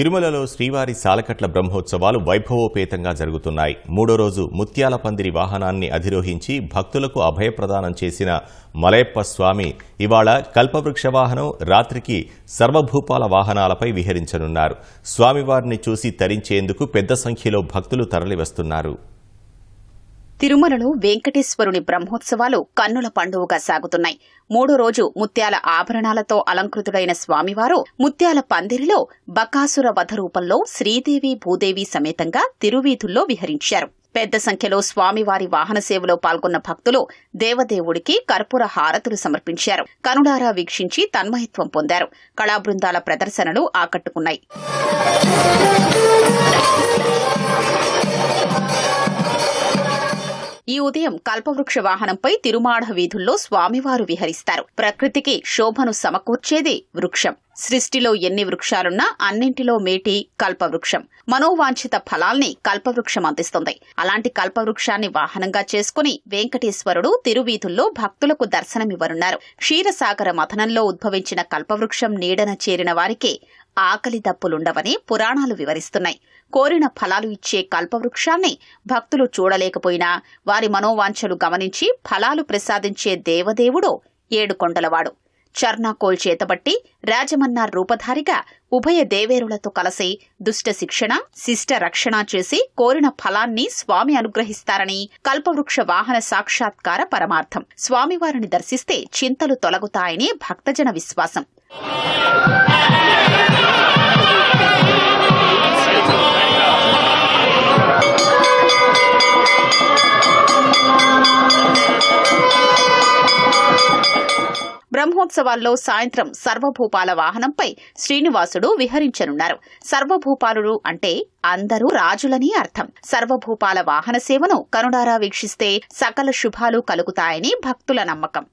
తిరుమలలో శ్రీవారి సాలకట్ల బ్రహ్మోత్సవాలు వైభవోపేతంగా జరుగుతున్నాయి. మూడో రోజు ముత్యాల పందిరి వాహనాన్ని అధిరోహించి భక్తులకు అభయప్రదానం చేసిన మలయప్ప స్వామి ఇవాళ కల్పవృక్ష వాహనం రాత్రికి సర్వభూపాల వాహనాలపై విహరించనున్నారు. స్వామివారిని చూసి తరించేందుకు పెద్ద సంఖ్యలో భక్తులు తరలివస్తున్నారు. తిరుమలలో వెంకటేశ్వరుని బ్రహ్మోత్సవాలు కన్నుల పండువగా సాగుతున్నాయి. మూడో రోజు ముత్యాల ఆభరణాలతో అలంకృతుడైన స్వామివారు ముత్యాల పందిరిలో బకాసుర వధ రూపంలో శ్రీదేవి భూదేవి సమేతంగా తిరువీధుల్లో విహరించారు. పెద్ద సంఖ్యలో స్వామివారి వాహన సేవలో పాల్గొన్న భక్తులు దేవదేవుడికి కర్పూర హారతులు సమర్పించారు. కనుడారా వీక్షించి తన్మయత్వం పొందారు. కళాబృందాల ప్రదర్శనలు ఆకట్టుకున్నాయి. ఉదయం కల్పవృక్ష వాహనంపై తిరుమాఢ వీధుల్లో స్వామివారు విహరిస్తారు. ప్రకృతికి శోభను సమకూర్చేది వృక్షం. సృష్టిలో ఎన్ని వృక్షాలున్నా అన్నింటిలో మేటి కల్పవృక్షం. మనోవాంఛిత ఫలాల్ని కల్పవృక్షం అందిస్తుంది. అలాంటి కల్పవృక్షాన్ని వాహనంగా చేసుకుని వెంకటేశ్వరుడు తిరువీధుల్లో భక్తులకు దర్శనమివ్వనున్నారు. క్షీరసాగర మథనంలో ఉద్భవించిన కల్పవృక్షం నీడన చేరిన వారికి ఆకలి దప్పులుండవని పురాణాలు వివరిస్తున్నాయి. కోరిన ఫలాలు ఇచ్చే కల్పవృక్షాన్ని భక్తులు చూడలేకపోయినా వారి మనోవాంఛలు గమనించి ఫలాలు ప్రసాదించే దేవదేవుడు ఏడుకొండలవాడు చర్నాకోల్ చేతబట్టి రాజమన్నార్ రూపధారిగా ఉభయ దేవేరులతో కలిసి దుష్ట శిక్షణ శిష్ట రక్షణ చేసి కోరిన ఫలాన్ని స్వామి అనుగ్రహిస్తారని కల్పవృక్ష వాహన సాక్షాత్కార పరమార్థం. స్వామివారిని దర్శిస్తే చింతలు తొలగుతాయని భక్తజన విశ్వాసం. బ్రహ్మోత్సవాల్లో సాయంత్రం సర్వభూపాల వాహనంపై శ్రీనివాసుడు విహరించనున్నారు. సర్వభూపాలుడు అంటే అందరూ రాజులని అర్థం. సర్వభూపాల వాహన సేవను కనుడారా వీక్షిస్తే సకల శుభాలు కలుగుతాయని భక్తుల నమ్మకం.